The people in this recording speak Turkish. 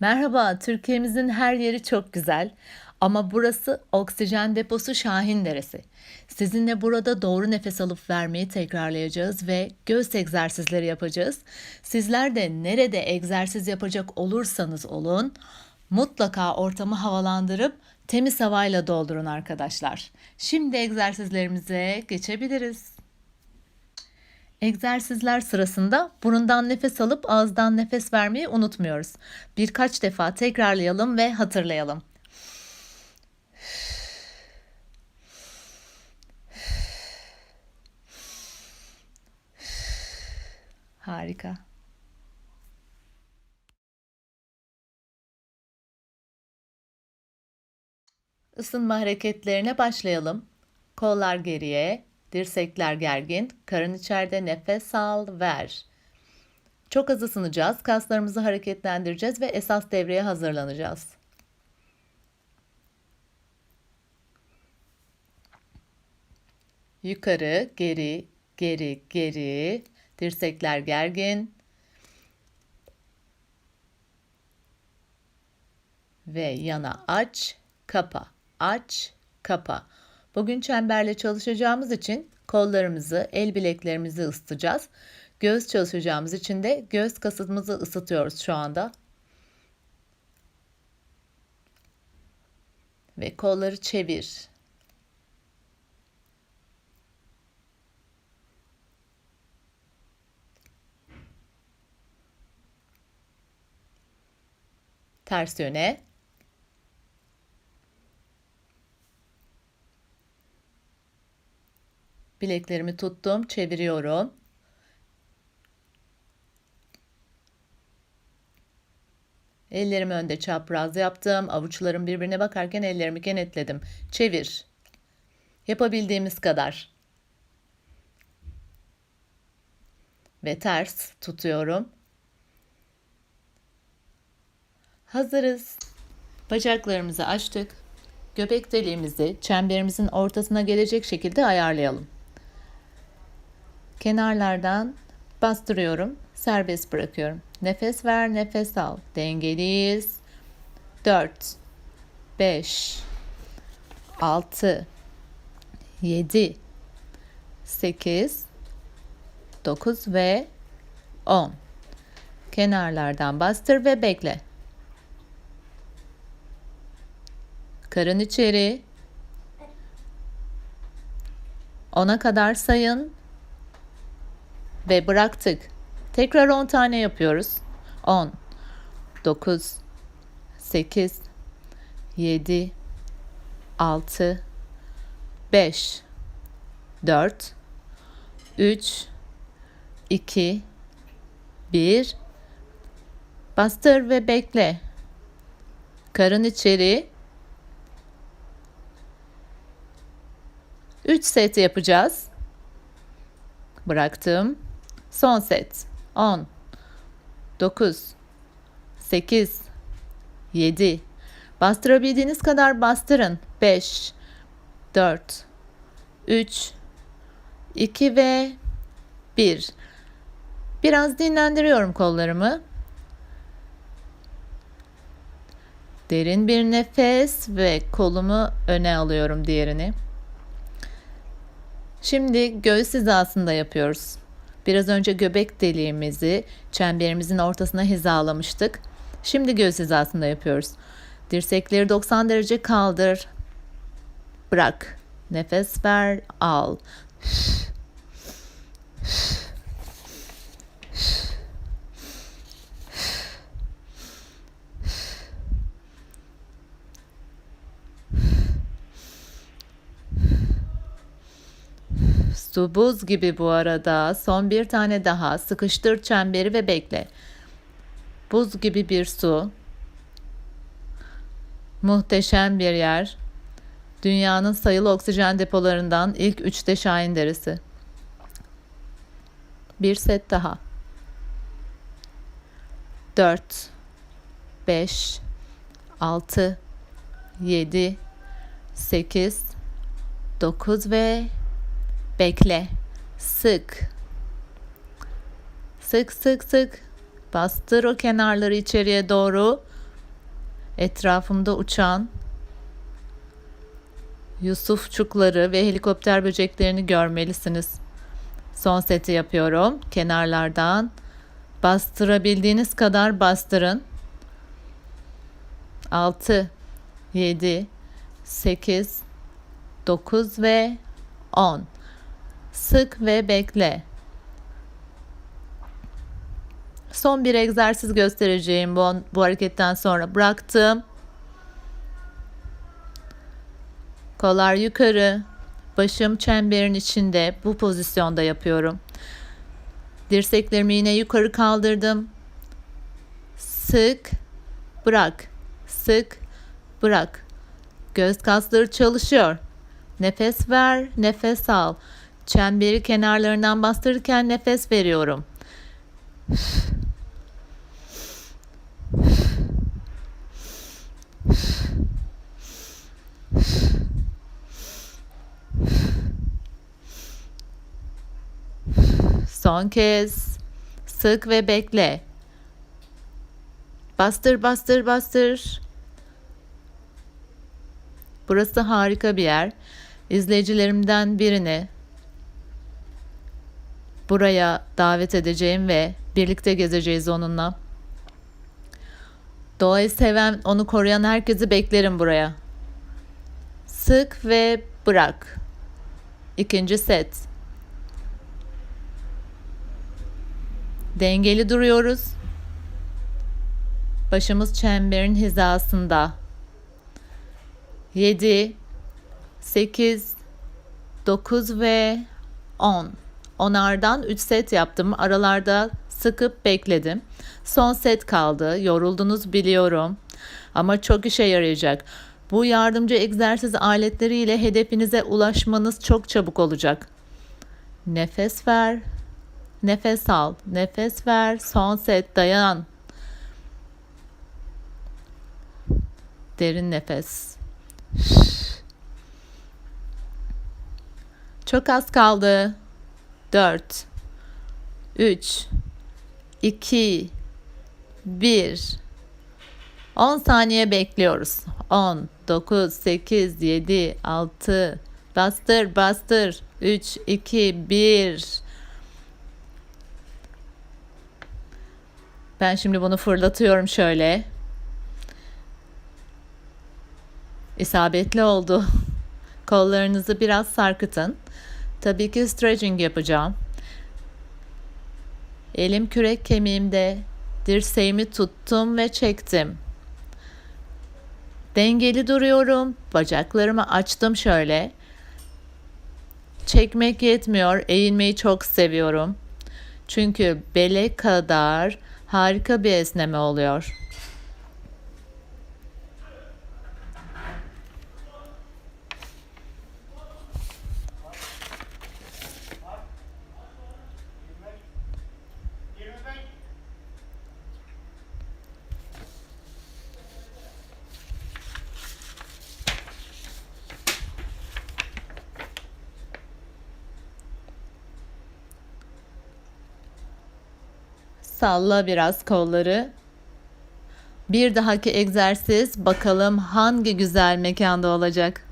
Merhaba, Türkiye'mizin her yeri çok güzel. Ama burası oksijen deposu Şahin Deresi. Sizinle burada doğru nefes alıp vermeyi tekrarlayacağız ve göğüs egzersizleri yapacağız. Sizler de nerede egzersiz yapacak olursanız olun, mutlaka ortamı havalandırıp temiz havayla doldurun arkadaşlar. Şimdi egzersizlerimize geçebiliriz. Egzersizler sırasında burundan nefes alıp ağızdan nefes vermeyi unutmuyoruz. Birkaç defa tekrarlayalım ve hatırlayalım. Harika. Isınma hareketlerine başlayalım. Kollar geriye, dirsekler gergin, karın içeride nefes al, ver. Çok az ısınacağız, kaslarımızı hareketlendireceğiz ve esas devreye hazırlanacağız. Yukarı, geri, geri, geri. Dirsekler gergin. Ve yana aç, kapa, aç, kapa. Bugün çemberle çalışacağımız için kollarımızı, el bileklerimizi ısıtacağız. Göğüs çalışacağımız için de göğüs kasımızı ısıtıyoruz şu anda. Ve kolları çevir. Ters yöne. Bileklerimi tuttum, çeviriyorum. Ellerimi önde çapraz yaptım. Avuçlarım birbirine bakarken ellerimi kenetledim. Çevir. Yapabildiğimiz kadar. Ve ters tutuyorum. Hazırız. Bacaklarımızı açtık. Göbek deliğimizi çemberimizin ortasına gelecek şekilde ayarlayalım. Kenarlardan bastırıyorum, serbest bırakıyorum. Nefes ver, nefes al. Dengeliyiz. 4 5 6 7 8 9 ve 10. Kenarlardan bastır ve bekle. Karın içeri. Ona kadar sayın ve bıraktık. Tekrar 10 tane yapıyoruz. 10 9 8 7 6 5 4 3 2 1 Bastır ve bekle. Karın içeri. 3 set yapacağız. Bıraktım. Son set. 10 9 8 7 Bastırabildiğiniz kadar bastırın. 5 4 3 2 ve 1 Biraz dinlendiriyorum kollarımı. Derin bir nefes ve kolumu öne alıyorum diğerini. Şimdi göğüs hizasında yapıyoruz. Biraz önce göbek deliğimizi çemberimizin ortasına hizalamıştık. Şimdi göğüs hizasında yapıyoruz. Dirsekleri 90 derece kaldır. Bırak. Nefes ver, al. Su buz gibi bu arada. Son bir tane daha. Sıkıştır çemberi ve bekle. Buz gibi bir su. Muhteşem bir yer. Dünyanın sayılı oksijen depolarından ilk üçte Şahin Deresi. Bir set daha. 4 5 6 7 8 9 ve Bekle. Sık. Sık sık sık. Bastır o kenarları içeriye doğru. etrafımda uçan Yusufçukları ve helikopter böceklerini görmelisiniz. Son seti yapıyorum. Kenarlardan bastırabildiğiniz kadar bastırın. 6 7 8 9 ve 10. Sık ve bekle. Son bir egzersiz göstereceğim bu, bu hareketten sonra. Bıraktım. Kollar yukarı. Başım çemberin içinde. Bu pozisyonda yapıyorum. Dirseklerimi yine yukarı kaldırdım. Sık, bırak. Sık, bırak. Göz kasları çalışıyor. Nefes ver, nefes al. Çemberi kenarlarından bastırırken nefes veriyorum. Son kez. Sık ve bekle. Bastır, bastır, bastır. Burası harika bir yer. İzleyicilerimden birini buraya davet edeceğim ve birlikte gezeceğiz onunla. Doğayı seven, onu koruyan herkesi beklerim buraya. Sık ve bırak. İkinci set. Dengeli duruyoruz. Başımız çemberin hizasında. 7 8 9 ve 10. Onardan 3 set yaptım. Aralarda sıkıp bekledim. Son set kaldı. Yoruldunuz biliyorum. Ama çok işe yarayacak. Bu yardımcı egzersiz aletleriyle hedefinize ulaşmanız çok çabuk olacak. Nefes ver. Nefes al. Nefes ver. Son set dayan. Derin nefes. Çok az kaldı. 4 3 2 1 10 saniye bekliyoruz. 10 9 8 7 6 bastır bastır 3 2 1 Ben şimdi bunu fırlatıyorum şöyle. İsabetli oldu. Kollarınızı biraz sarkıtın. Tabii ki stretching yapacağım. Elim kürek kemiğimde. Dirseğimi tuttum ve çektim. Dengeli duruyorum. Bacaklarımı açtım şöyle. Çekmek yetmiyor. Eğilmeyi çok seviyorum. Çünkü bele kadar harika bir esneme oluyor. Salla biraz kolları. Bir dahaki egzersiz bakalım hangi güzel mekanda olacak.